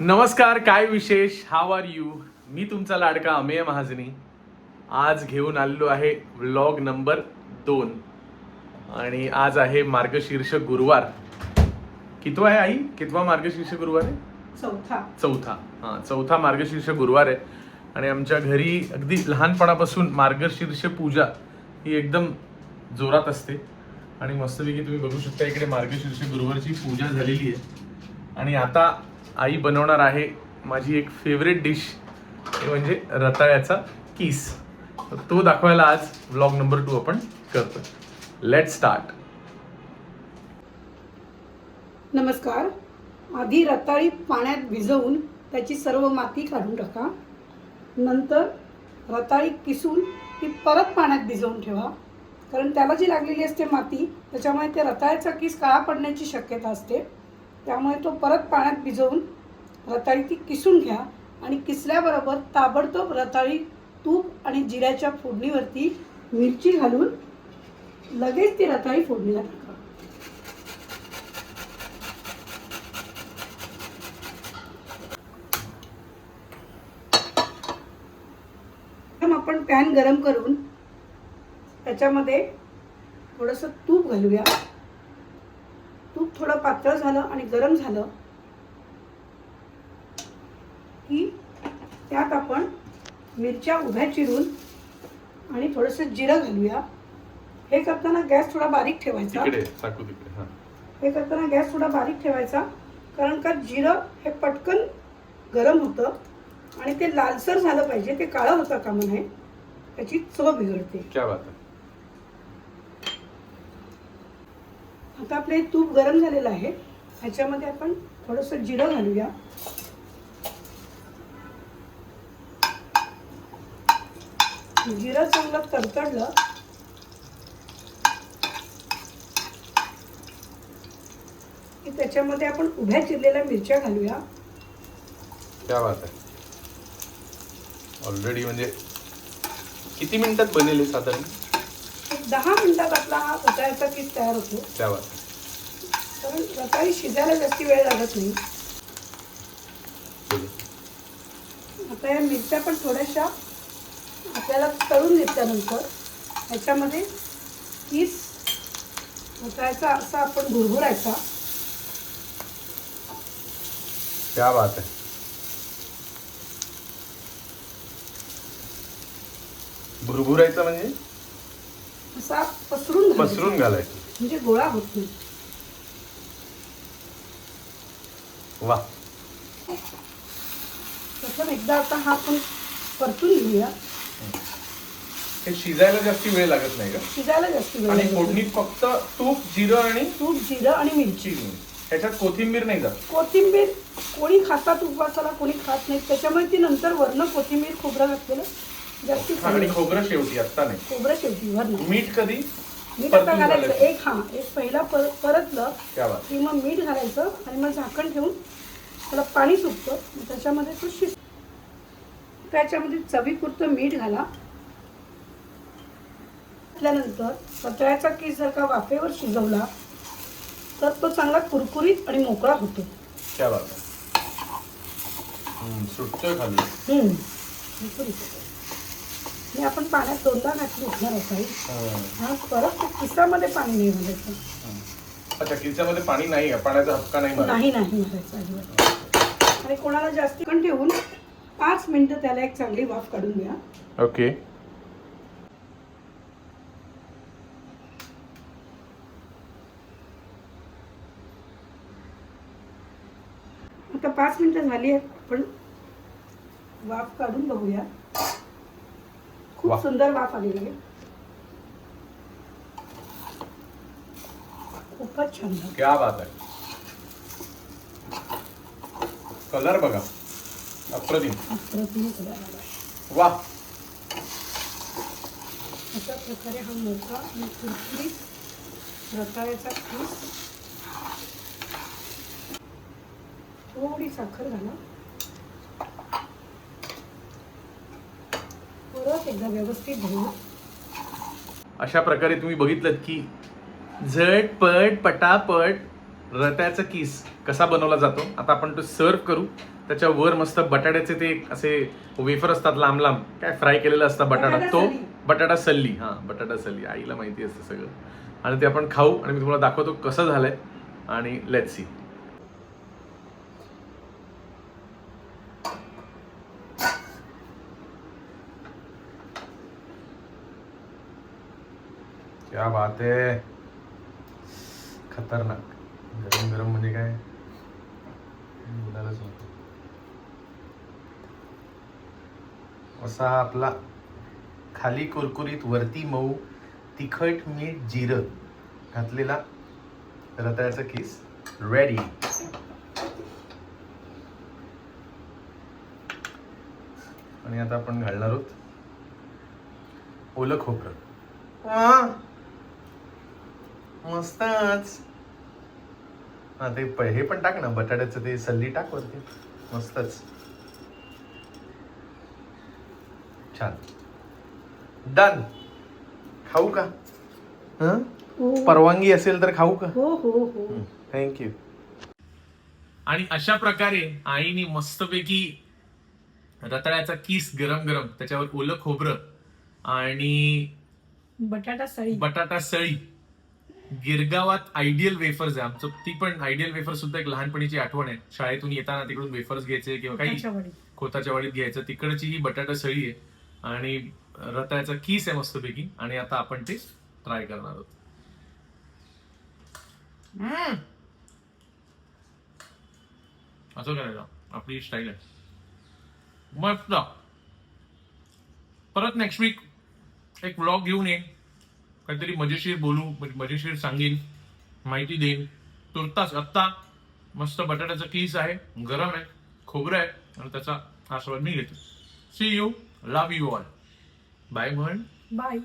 नमस्कार काय विशेष? हाव आर यू मी तुमचा लाडका अमेय महाजनी. आज घेऊन आलेलो आहे व्लॉग नंबर दोन. आणि आज आहे मार्गशीर्ष गुरुवार. कितवा आहे आई? कितवा मार्गशीर्ष गुरुवार आहे? चौथा. चौथा. हां चौथा मार्गशीर्ष गुरुवार आहे. आणि आमच्या घरी अगदी लहानपणापासून मार्गशीर्ष पूजा ही एकदम जोरात असते. आणि मस्तपैकी तुम्ही बघू शकता इकडे मार्गशीर्ष गुरुवारची पूजा झालेली आहे. आणि आता आई बनवणार आहे माझी एक फेवरेट डिश ते म्हणजे रताळ्याचा किस. तो दाखवायला आज ब्लॉग नंबर टू आपण करतो लेट स्टार्ट नमस्कार. आधी रताळी पाण्यात भिजवून त्याची सर्व माती काढून टाका. नंतर रताळी किसून ती परत पाण्यात भिजवून ठेवा. कारण त्याला जी लागलेली असते माती त्याच्यामुळे ते रताळ्याचा किस काळा पडण्याची शक्यता असते. त्यामुळे तो परत पाण्यात भिजवून रताळी ती किसून घ्या आणि किसल्याबरोबर ताबडतोब रताळी तूप आणि जिऱ्याच्या फोडणीवरती मिरची घालून लगेच ती रताळी फोडणीला टाका. आपण पॅन गरम करून त्याच्यामध्ये थोडंसं तूप घालूया. तूप थोडं पातळ झालं आणि गरम झालं की त्यात आपण मिरच्या उभ्या चिरून आणि थोडंसं जिरं घालूया. हे करताना गॅस थोडा बारीक ठेवायचा. हां. हे करताना गॅस थोडा बारीक ठेवायचा कारण का जिरं हे पटकन गरम होतं आणि ते लालसर झालं पाहिजे ते काळं होतं कामा नये त्याची चव बिघडते क्या बात आहे आता आपले तूप गरम झालेलं आहे. ह्याच्यामध्ये आपण थोडंसं जिरं घालूया. जिरं चांगलं तडतडलं. की त्याच्यामध्ये आपण उभ्या चिरलेल्या मिरच्या घालूया. क्या बात आहे. ऑलरेडी म्हणजे किती मिनिटात बनेल हे साधारण? दहा मिनिटात आपला हा रताळ्याचा पीस तयार होतो. क्या बात आहे कारण रताळी शिजायला जास्ती वेळ लागत नाही. आता या मिरच्या पण थोड्याशा आपल्याला तळून घेतल्यानंतर ह्याच्यामध्ये पीस रताळ्याचा असा आपण भुरभुरायचा क्या बात आहे. भुरभुरायचं म्हणजे? असा पसरून घालायचा. पसरून घालायचं. म्हणजे गोळा होत नाही. वा. प्रथम एकदा आता हा आपण परतून घेऊया. हे शिजायला जास्ती वेळ लागत नाही का? शिजायला जास्ती वेळ आणि लागत. फोडणीत फक्त तूप जिरं आणि तूप जिरं आणि मिरची. चिनी ह्याच्यात कोथिंबीर नाही जात कोथिंबीर कोणी खातात उपवासाला कोणी खात नाही. त्याच्यामुळे ती नंतर वरण कोथिंबीर खोबरं घातलेलं जास्ती. आणि खोबरं शेवटी आत्ता नाही. खोबरं शेवटी वरण मीठ कधी मीठ आता परतून घालायचं. घालायचं. एक हा एक पहिला पर परतलं क्या बात की मग मीठ घालायचं आणि मग झाकण ठेवून त्याला पाणी मग त्याच्यामध्ये तो शिज त्याच्यामध्ये चवीपुरतं मीठ घाला. घातल्यानंतर रताळ्याचा किस जर का वाफेवर शिजवला तर तो चांगला कुरकुरीत आणि मोकळा होतो. हम्म, सुटतोय खाली. हम्म. कुरकुरीत होतो. आणि आपण पाण्यात दोनदा घातली हं, हा परत किसामध्ये पाणी नाही घालायचं हं. अच्छा किच्यामध्ये पाणी नाही आहे पाण्याचा हक्का नाही नाही नाही आणि कोणाला जास्ती पण ठेवून पाच मिनिटं त्याला एक चांगली वाफ काढून घ्या ओके. आता पाच मिनिटं झाली आहेत आपण वाफ काढून बघूया. खूप. सुंदर वाफ आलेली आहे. खूपच छान. क्या बात आहे. कलर बघा. अप्रतिम. अप्रतिम कलर. वा. अशा प्रकारे हा मोठा आणि कुरकुरीत रताळ्याचा पीस थोडी साखर घाला परत एकदा व्यवस्थित अशा प्रकारे तुम्ही बघितलं की झटपट पटापट रताळ्याचा किस कसा बनवला जातो. आता आपण तो सर्व करू. त्याच्यावर मस्त बटाट्याचे ते असे वेफर असतात लांब लांब. काय फ्राय केलेलं असतं बटाटा. तो. बटाटा सल्ली. हा बटाटा सल्ली. आईला माहिती असतं सगळं. आणि ते आपण खाऊ आणि मी तुम्हाला दाखवतो कसं झालंय. आणि लेट सी क्या बात है। खतरनाक। गरम गरम म्हणजे काय बोलायलाच नको असा आपला खाली कुरकुरीत वरती मऊ तिखट मीठ जिरं घातलेला रताळ्याचा किस? रेडी आणि आता आपण घालणार आहोत ओलं खोबरं. मस्तच. हा ते हे पण टाक ना बटाट्याचं ते सल्ली टाक वरती. मस्तच. छान. डन खाऊ का? हं? हो. परवानगी असेल तर खाऊ का? हो हो हो. थँक्यू आणि अशा प्रकारे आईने मस्तपैकी रताळ्याचा किस गरम गरम त्याच्यावर ओलं खोबरं आणि बटाटा सळी. बटाटा सळी गिरगावात आयडियल वेफर्स आहे आमचं. ती पण आयडियल वेफर सुद्धा एक लहानपणीची आठवण आहे. शाळेतून येताना तिकडून वेफर्स घ्यायचे किंवा काही. खोताच्या वाडीत. घ्यायचं. तिकडची ही बटाटा सळी आहे. आणि रताळ्याचा किस आहे मस्तपैकी आणि आता आपण ते ट्राय करणार आहोत. असं करायचं आपली स्टाईल आहे. मस्त. परत नेक्स्ट वीक एक व्लॉग घेऊन येईन काहीतरी मजेशीर बोलू म्हणजे मजेशीर सांगेन माहिती देईन. तुर्तास आत्ता मस्त बटाट्याचा किस आहे गरम आहे खोबरं आहे आणि त्याचा आस्वाद मी घेतो. See you love you all bye म्हण बाय